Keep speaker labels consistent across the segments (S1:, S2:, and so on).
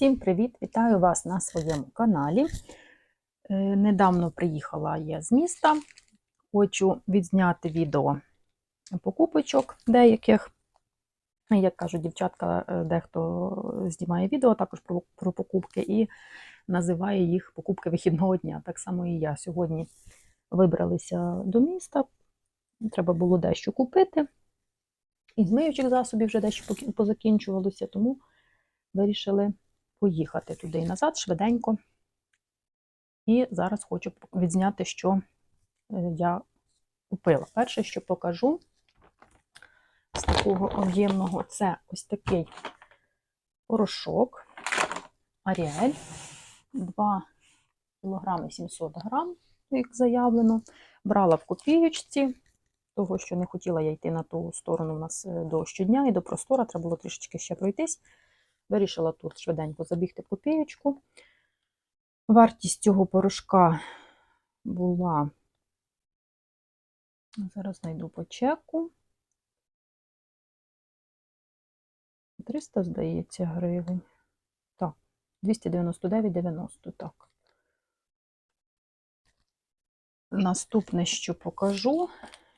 S1: Всім привіт! Вітаю вас на своєму каналі. Е, Недавно приїхала я з міста. Хочу відзняти відео покупочок деяких. Як кажуть, дівчатка, е, дехто знімає відео також про, про покупки і називає їх покупки вихідного дня. Так само і я сьогодні вибралися до міста. Треба було дещо купити. І з миючих засобів вже дещо позакінчувалося, тому вирішили поїхати туди і назад швиденько. І зараз хочу відзняти, що е, я купила. Перше, що покажу з такого об'ємного, це ось такий порошок Аріель 2 кг 700 грам, як заявлено. Брала в копієчці, того, що не хотіла я йти на ту сторону у нас е, до щодня і до простора, треба було трішечки ще пройтись. Вирішила тут швиденько забігти копієчку. Вартість цього порошка була, зараз знайду по чеку. 300, здається, гривень. Так, 299,90, так. Наступне, що покажу,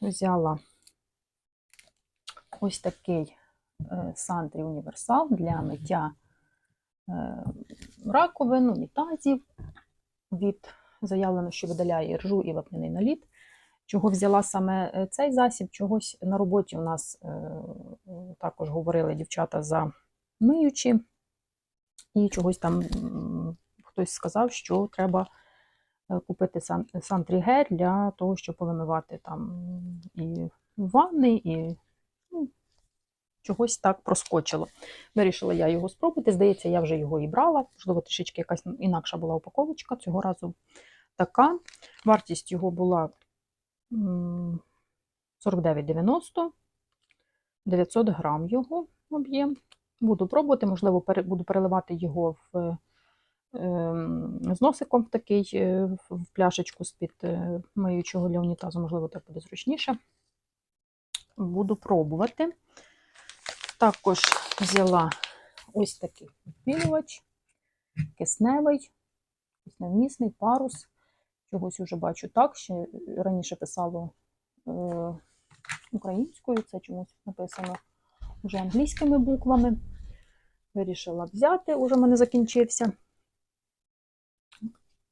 S1: взяла ось такий Сантрі Універсал для миття е, раковин, унітазів. Від заявлено, що видаляє ржу і вапняний наліт. Чого взяла саме е, цей засіб? Чогось на роботі у нас е, також говорили дівчата за миючі, і чогось там хтось сказав, що треба е, купити сан- сантрі-гель для того, щоб повимивати там і ванни, і чогось так проскочило. Вирішила я його спробувати. Здається, я вже його і брала. Можливо, трішечки якась інакша була упаковочка. Цього разу така. Вартість його була 49,90, 900 грам його об'єм. Буду пробувати, можливо, буду переливати його в ем, з носиком в такий е, в- пляшечку з-під е, миючого для унітазу, можливо, так буде зручніше. Буду пробувати. Також взяла ось такий відпілювач, кисневий, кисневмісний парус. Чогось уже бачу так, ще раніше писало е, українською, це чомусь написано вже англійськими буквами. Вирішила взяти, уже в мене закінчився.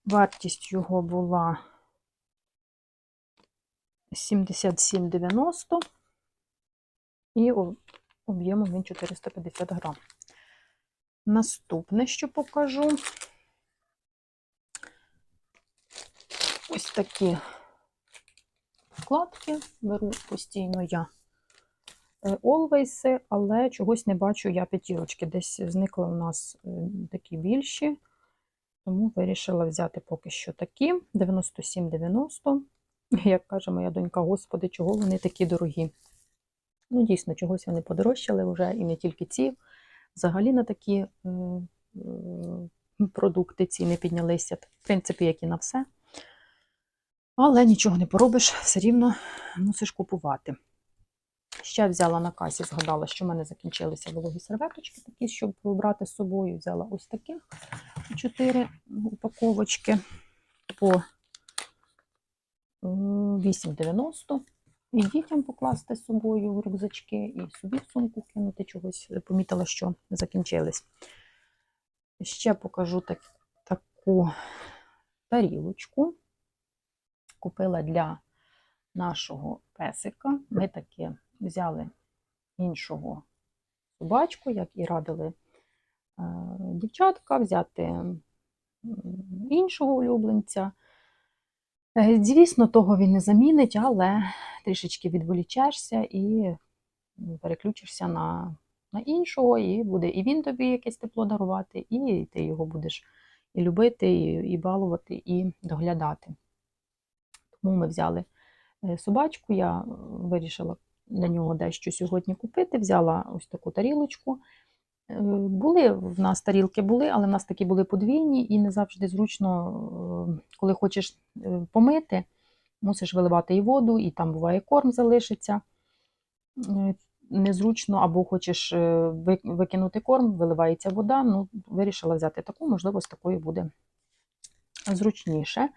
S1: Вартість його була 77,90 і об'ємом він 450 грам. Наступне, що покажу, ось такі вкладки. Беру постійно я е, Always, але чогось не бачу я п'ятірочки. Десь зникли у нас е, такі більші, тому вирішила взяти поки що такі 97,90. Як каже моя донька, господи, чого вони такі дорогі? Ну, дійсно, чогось вони подорожчали вже, і не тільки ці. Взагалі на такі е, е, продукти ціни піднялися, в принципі, як і на все. Але нічого не поробиш, все рівно мусиш купувати. Ще взяла на касі, згадала, що в мене закінчилися вологі серветочки, такі, щоб брати з собою. Взяла ось таких 4 упаковочки по е, 8,90. І дітям покласти з собою в рюкзачки, і собі в сумку кинути чогось. Помітила, що закінчились. Ще покажу так, таку тарілочку. Купила для нашого песика. Ми таки взяли іншого собачку, як і радили е, дівчатка, взяти іншого улюбленця. Е, Звісно, того він не замінить, але трішечки відволічешся і переключишся на, на іншого, і буде і він тобі якесь тепло дарувати, і ти його будеш і любити, і, і балувати, і доглядати. Тому ми взяли е, собачку, я вирішила для нього дещо сьогодні купити. Взяла ось таку тарілочку. Е, Були в нас тарілки були, але в нас такі були подвійні, і не завжди зручно, е, коли хочеш е, помити, мусиш виливати і воду, і там буває корм залишиться. Незручно або хочеш викинути корм, виливається вода. Ну, вирішила взяти таку, можливо, з такою буде зручніше.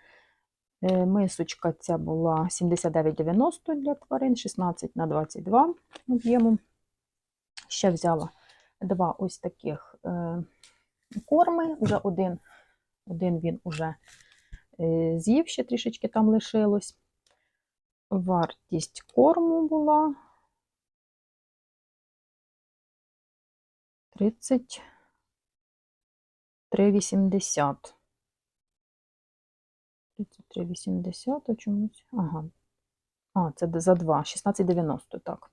S1: Мисочка ця була 79,90 для тварин, 16 на 22 об'ємом. Ще взяла два ось таких е, корми. Вже один, один він уже е, з'їв, ще трішечки там лишилось. Вартість корму була 33,80. 33,80 а чомусь. Ага. А, це за 2, 16,90, так.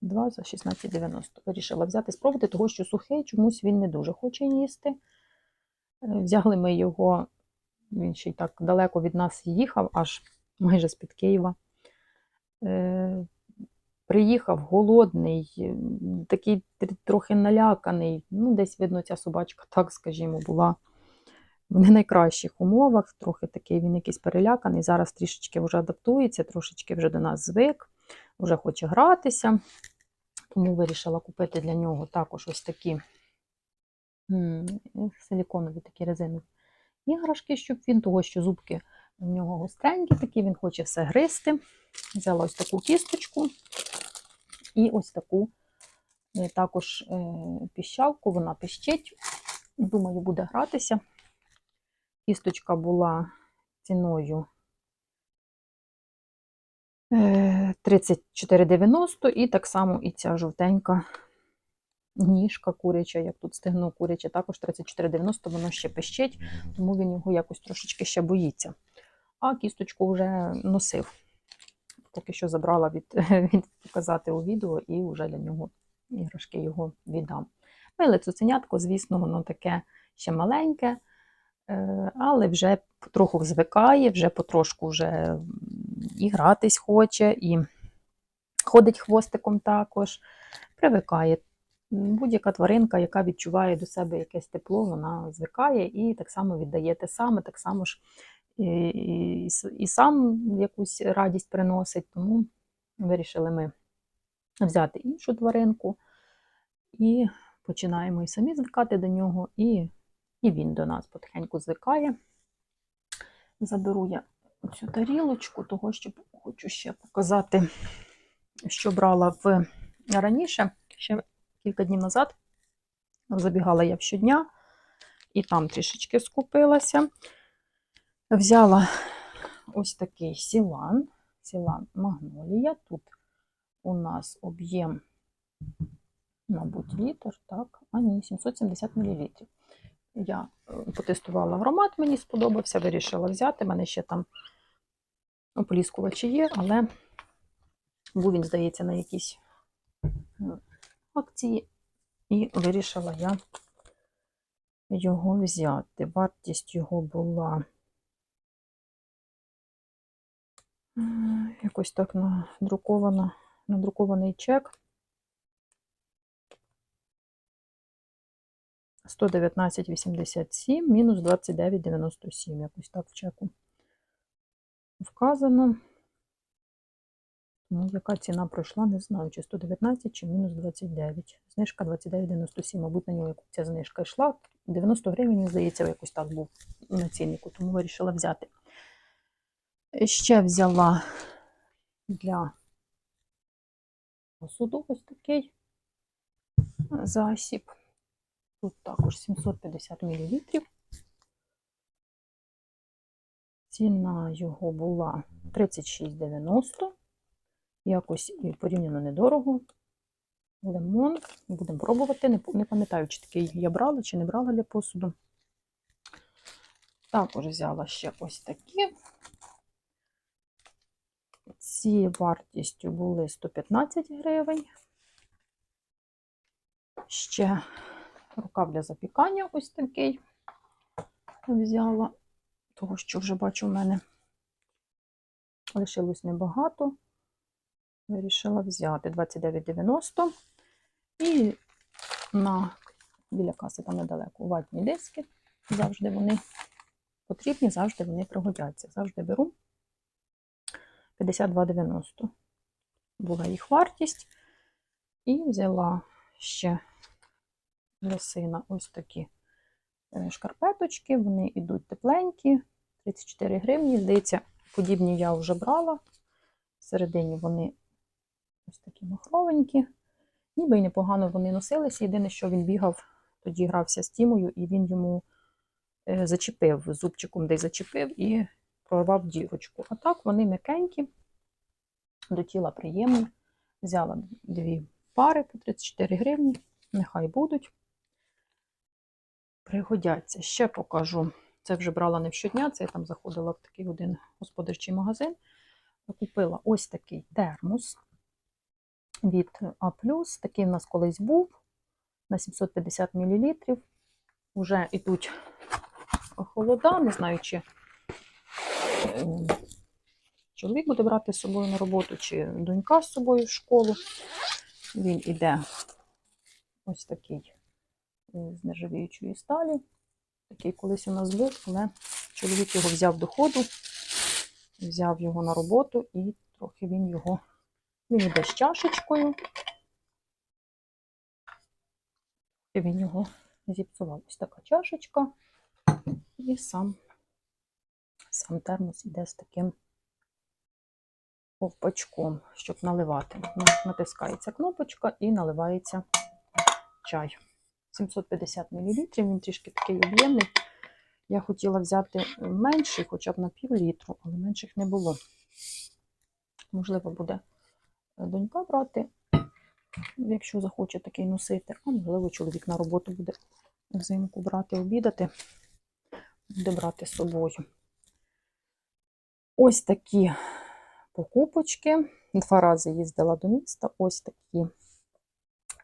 S1: 2 за 16,90. Вирішила взяти, спробувати, того, що сухий, чомусь він не дуже хоче їсти. Е, Взяли ми його, він ще й так далеко від нас їхав, аж майже з-під Києва. Е, Приїхав голодний, такий трохи наляканий. Ну, десь, видно, ця собачка, так скажімо, була в не найкращих умовах. Трохи такий він якийсь переляканий. Зараз трішечки вже адаптується, трошечки вже до нас звик, вже хоче гратися. Тому вирішила купити для нього також ось такі силіконові такі резинові іграшки, щоб він того, що зубки у нього гостренькі, такі, він хоче все гризти. Взяла ось таку кісточку і ось таку е, також е, піщалку, вона пищить. Думаю, буде гратися. Кісточка була ціною 34,90 і так само і ця жовтенька ніжка куряча, як тут стегно куряче, також 34,90, воно ще пищить, тому він його якось трошечки ще боїться. А кісточку вже носив. Поки що забрала від, від показати у відео і вже для нього іграшки його віддам. Миле цуценятко, звісно, воно таке ще маленьке, е, але вже потроху звикає, вже потрошку вже і гратись хоче, і ходить хвостиком також, привикає. Будь-яка тваринка, яка відчуває до себе якесь тепло, вона звикає і так само віддає те саме, так само ж і, і, і і сам якусь радість приносить. Тому вирішили ми взяти іншу тваринку і починаємо і самі звикати до нього, і, і він до нас потихеньку звикає. Заберу я цю тарілочку, того що хочу ще показати, що брала в раніше, ще кілька днів назад. Забігала я в щодня і там трішечки скупилася. Взяла ось такий сілан, сілан Магнолія. Тут у нас об'єм, мабуть, літр, так, а ні, 770 мл. Я е, потестувала аромат, мені сподобався, вирішила взяти. У мене ще там ополіскувачі є, але був він, здається, на якійсь е, акції, і вирішила я його взяти. Вартість його була якось так надрукована, надрукований чек. 119,87 мінус 29,97. Якось так в чеку вказано. Тому яка ціна пройшла, не знаю, чи 119, чи мінус 29. Знижка 29,97. Мабуть, на нього ця знижка йшла. 90 гривень, здається, якось так був на ціннику, тому вирішила взяти. Ще взяла для посуду ось такий засіб. Тут також 750 мл. Ціна його була 36,90. Якось і порівняно недорого. Лимон. Будемо пробувати. Не, пам'ятаю, чи такий я брала, чи не брала для посуду. Також взяла ще ось такі. Ці вартістю були 115 гривень. Ще рукав для запікання ось такий взяла, того, що вже бачу в мене лишилось небагато. Вирішила взяти 29,90 і на біля каси там недалеко ватні диски. Завжди вони потрібні, завжди вони пригодяться. Завжди беру 52,90 була їх вартість. І взяла ще для сина ось такі е, шкарпеточки. Вони йдуть тепленькі, 34 гривні. Здається, подібні я вже брала. Всередині вони ось такі махровенькі. Ніби й непогано вони носилися. Єдине, що він бігав, тоді грався з Тімою, і він йому е, зачепив зубчиком, десь зачепив і прорвав дірочку. А так вони м'якенькі, до тіла приємні. Взяла дві пари по 34 гривні, нехай будуть. Пригодяться. Ще покажу. Це вже брала не в щодня, це я там заходила в такий один господарчий магазин. Купила ось такий термос від А. Такий в нас колись був на 750 мл. Уже йдуть холода, не знаю, чи е, чоловік буде брати з собою на роботу, чи донька з собою в школу. Він іде ось такий з нержавіючої сталі. Такий колись у нас був, але чоловік його взяв до ходу, взяв його на роботу і трохи він його. Він іде з чашечкою. І він його зіпсував. Ось така чашечка. І сам, сам термос іде з таким ковпачком, щоб наливати. Натискається кнопочка і наливається чай. 750 мл, він трішки такий об'ємний. Я хотіла взяти менший, хоча б на пів літру, але менших не було. Можливо, буде донька брати, якщо захоче такий носити, а можливо, чоловік на роботу буде взимку брати, обідати, буде брати з собою. Ось такі покупочки. Два рази їздила до міста. Ось такі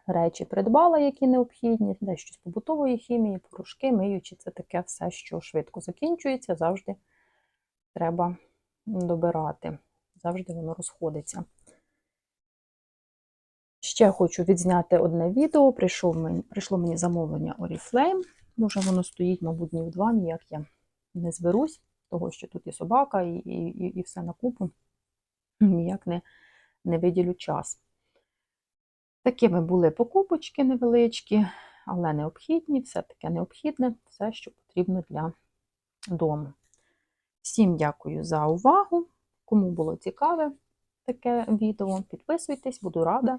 S1: речі придбала, які необхідні, дещо з побутової хімії, порошки, миючі. Це таке все, що швидко закінчується, завжди треба добирати. Завжди воно розходиться. Ще хочу відзняти одне відео. Прийшов мені, прийшло мені замовлення Oriflame. Може, воно стоїть, мабуть, днів два, ніяк я не зберусь, того, що тут і собака, і, і, і, все на купу. Ніяк не, не виділю час. Такими були покупочки невеличкі, але необхідні, все таке необхідне, все, що потрібно для дому. Всім дякую за увагу. Кому було цікаве таке відео, підписуйтесь, буду рада.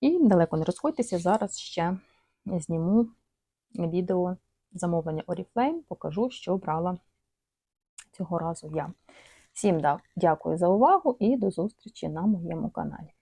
S1: І далеко не розходьтеся, зараз ще зніму відео замовлення Oriflame, покажу, що брала цього разу я. Всім дякую за увагу і до зустрічі на моєму каналі.